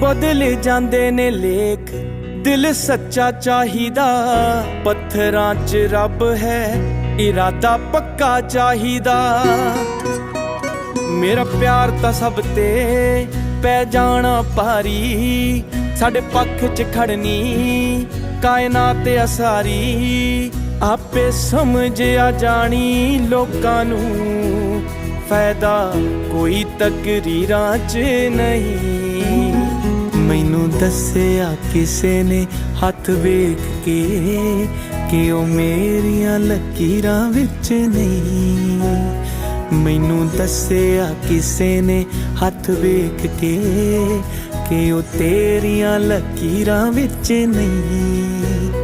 ਬਦਲ ਜਾਂਦੇ ਨੇ ਲੇਖ, ਦਿਲ ਸੱਚਾ ਚਾਹੀਦਾ। ਪੱਥਰਾਂ 'ਚ ਰੱਬ ਹੈ, ਇਰਾਦਾ ਪੱਕਾ ਚਾਹੀਦਾ। ਮੇਰਾ ਪਿਆਰ ਤਾਂ ਸਭ ਤੇ ਪੈ ਜਾਣਾ ਭਾਰੀ, ਸਾਡੇ ਪੱਖ 'ਚ ਖੜਨੀ, ਕਾਇਨਾਤ ਅਸਾਰੀ। ਆਪੇ ਸਮਝ ਆ ਜਾਣੀ ਲੋਕਾਂ ਨੂੰ। ਫਾਇਦਾ, ਕੋਈ ਤਕਰੀਰਾਂ 'ਚ ਨਹੀਂ। ਮੈਨੂੰ ਦੱਸਿਆ ਕਿਸੇ ਨੇ ਹੱਥ ਵੇਖ ਕੇ ਕਿ ਉਹ ਮੇਰੀਆਂ ਲਕੀਰਾਂ ਵਿੱਚ ਨਹੀਂ। ਮੈਨੂੰ ਦੱਸਿਆ ਕਿਸੇ ਨੇ ਹੱਥ ਵੇਖ ਕੇ ਕਿ ਉਹ ਤੇਰੀਆਂ ਲਕੀਰਾਂ ਵਿੱਚ ਨਹੀਂ।